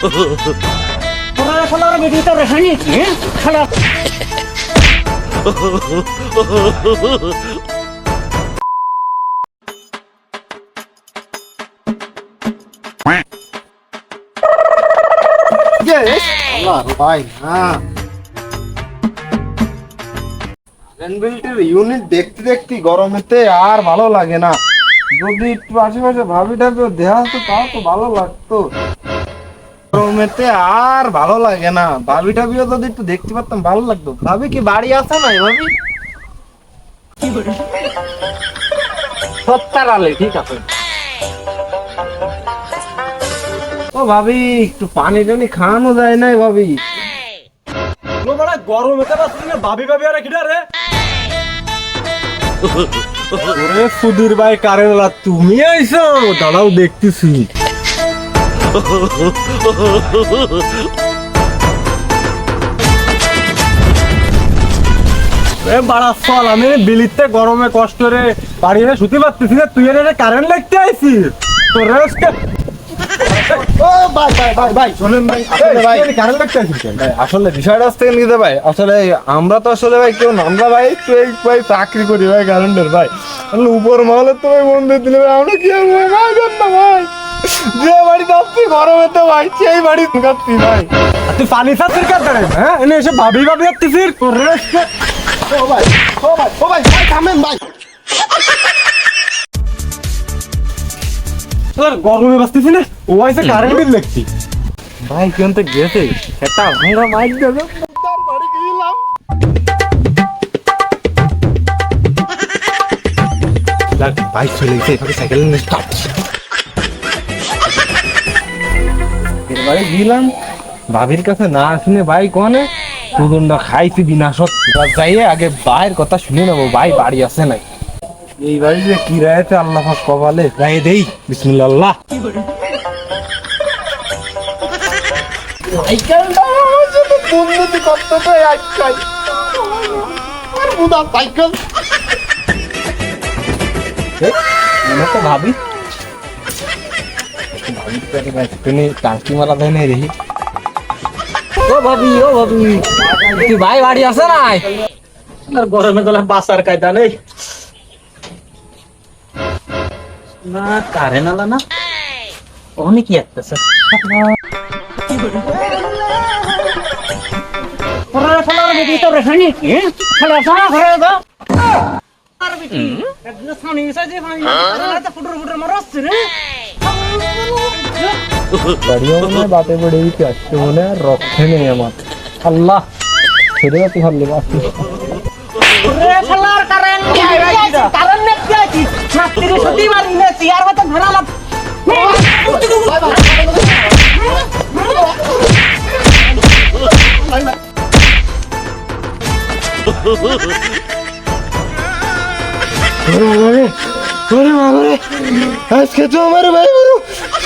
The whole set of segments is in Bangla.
তোরা বেটি তো নিয়েছি হ্যাঁ? শালা। ভাই হ্যাঁ। ইউনিট দেখতে দেখতে গরমেতে আর ভালো লাগে না। যদি একটু আশেপাশে ভাবি টাবি দেওয়া হতো তাও তো ভালো লাগতো। গরমেতে আর ভালো লাগে না। ভাবি টাবিও যদি একটু দেখতে পারতাম ভালো লাগতো। ভাবি কি বাড়ি আসা নাই ভাবি? সত্তর আলে ঠিক আছে। ও ভাবি একটু পানি টানি খাওয়ানো যায় নাই ভাবি। ওরে সুধীর ভাই কারেলা তুমি আইছো? দাঁড়াও দেখতেছি। এ বাড়া চল আমি বিলিতে গরমে কষ্ট রে বাড়ি এসে শুতে পারতেছি না তুই এনে কারেন্ট লাগতে আইছিস? তোর ভাই আসলে বিষয়টা আসতে নিতে ভাই আসলে আমরা তো আসলে ভাই কেউ ভাই ভাই চাকরি করি ভাই কারেন্টের ভাই। আসলে উপর মহলে তো ভাই বন্ধু দিলে ভাই আমরা কি ভাই। যে বাড়ি যাচ্ছি গরমে তো ভাই সেই বাড়ি যাচ্ছি ভাই। তুই পানি খাচ্ছিস দ্বারা হ্যাঁ এনে এসে ভাবি ভাবি যাচ্ছিস? ও ভাই ও ভাই ও ভাই ভাই থামেন ভাই। তোর গরমে বাঁচতেছি না? ও আইসে কারেন্ট বিল দেখছি ভাই কেন তো গেছে? সেটা ভাঙা মাইক দেবে তার বাড়ি গেলাম। বাইক চলে গেছে এভাবে সাইকেল নিয়ে এবারে গেলাম, ভাবির কাছে না শুনে ভাই কনে সুদনটা খাইছি বিনা সত্যি। যাইয়ে আগে ভাইয়ের কথা শুনে নেব, ভাই বাড়ি আছে নাই। এই বাড়ি যে কি রায়তে আল্লাহ কপালে রাই দেই বিসমিল্লাহ আল্লাহ টাঙ্কি মারা দেয় নাই দেখি ও ভাবি ও ভাবি কি ভাই বাড়ি আছে নাই আর গরমে গেলে বাসার কায়দা নেই না কারেন্ট আলা না অনেক কি আসতেছে ওরা শালার বেটি তো রেখে নিয়েছি হ্যাঁ শালা শালা ঘরে দাও আর বেটি একদম সামনে এসে যে ভাই তো ফুটুর ফুটুর মারছে রে গাড়িও মনে হয় বাতে পড়ে দিতে আসছে মনে হয় আর রক্ষে নেই আমার আল্লাহ ছেড়ে যাতে ভাবলে বাঁচতে রে শালার কারেন্ট কারেন্ট নেই আছি ছাত্রী সত্যি মারি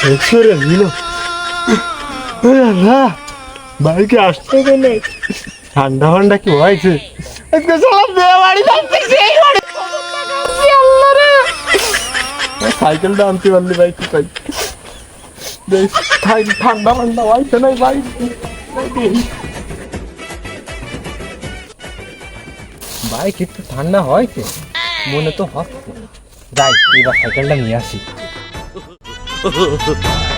তো দিল ওরে আল্লাহ বাইকে আসতে তো নেই ঠান্ডা ফান্ডা কি হয়েছে? আজকে সালাম বিয়ে বাড়ি যাচ্ছে সেই বাড়ি। সাইকেলটা আনতে পারলি ভাই কি পাই দেখ, ঠান্ডা ফান্ডা হয়েছে নাই ভাই বাইক একটু ঠান্ডা হয়েছে মনে তো হচ্ছে। যাই এবার সাইকেলটা নিয়ে আসি। 呵呵呵